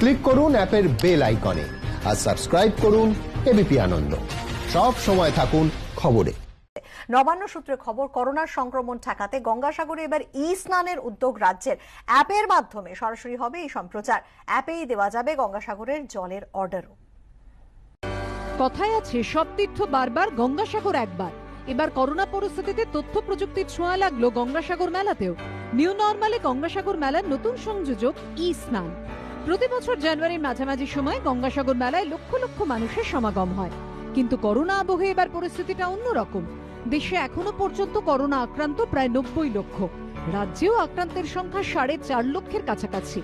Click করুন অ্যাপের bell আইকনে আর সাবস্ক্রাইব করুন এবিপি আনন্দ। সব সময় থাকুন খবরে। নবান্ন সূত্রে খবর করোনার সংক্রমণ ঠেকাতে গঙ্গাসাগরে এবার ই স্নানের উদ্যোগ রাজ্যের অ্যাপের মাধ্যমে। সরাসরি হবে এই সম্প্রচার। অ্যাপেই দেওয়া যাবে গঙ্গাসাগরের জলের অর্ডারও। কথায় আছে সব তীর্থ বারবার গঙ্গাসাগর একবার। এবার করোনা পরিস্থিতিতে তথ্য প্রযুক্তির ছোঁয়া লাগল গঙ্গাসাগর মেলাতেও। নিউ নর্মালে গঙ্গাসাগর মেলার নতুন সংযোজক ই স্নান প্রতি বছর জানুয়ারির মাঝামাঝি সময় গঙ্গাসাগর মেলায় লক্ষ লক্ষ মানুষের সমাগম হয়। কিন্তু করোনা আবহে এবার পরিস্থিতিটা অন্যরকম। দেশে এখনও পর্যন্ত করোনা আক্রান্ত প্রায় নব্বই লক্ষ। রাজ্যেও আক্রান্তের সংখ্যা সাড়ে চার লক্ষের কাছাকাছি।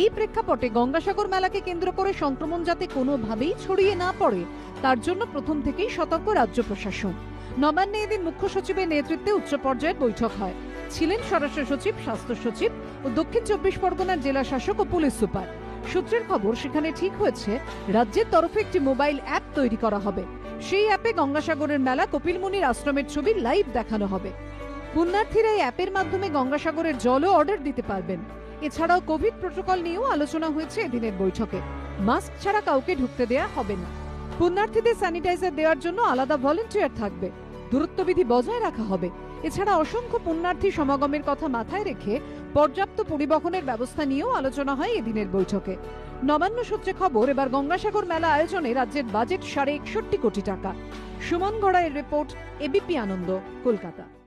এই প্রেক্ষাপটে গঙ্গাসাগর মেলাকে কেন্দ্র করে সংক্রমণ যাতে কোনোভাবেই ছড়িয়ে না পড়ে, তার জন্য প্রথম থেকেই সতর্ক রাজ্য প্রশাসন। নবান্নে এদিন মুখ্য সচিবের নেতৃত্বে উচ্চ পর্যায়ের বৈঠক হয়। ছিলেন স্বরাষ্ট্র সচিব, স্বাস্থ্য সচিব ও দক্ষিণ চব্বিশ পরগনার জেলা শাসক ও পুলিশ সুপার। সূত্রের খবর, সেখানে ঠিক হয়েছে, রাজ্যের তরফে একটি মোবাইল অ্যাপ তৈরি করা হবে। সেই অ্যাপে গঙ্গাসাগরের মেলা কপিলমুনির আশ্রমের ছবি লাইভ দেখানো হবে। পুণ্যার্থীরা এই অ্যাপের মাধ্যমে গঙ্গাসাগরের জলও অর্ডার দিতে পারবেন। এছাড়াও কোভিড প্রোটোকল নিয়েও আলোচনা হয়েছে এদিনের বৈঠকে। মাস্ক ছাড়া কাউকে ঢুকতে দেয়া হবে না। পুণ্যার্থীদের স্যানিটাইজার দেওয়ার জন্য আলাদা ভলেন্টিয়ার থাকবে। দূরত্ববিধি বজায় রাখা হবে। এছাড়া অসংখ্য পুণ্যার্থী সমাগমের কথা মাথায় রেখে পর্যাপ্ত পরিবহনের ব্যবস্থা নিয়েও আলোচনা হয় এদিনের বৈঠকে। নবান্ন সূত্রে খবর, এবার গঙ্গাসাগর মেলা আয়োজনে রাজ্যের বাজেট সাড়ে একষট্টি কোটি টাকা। সুমন এর রিপোর্ট, এবিপি আনন্দ, কলকাতা।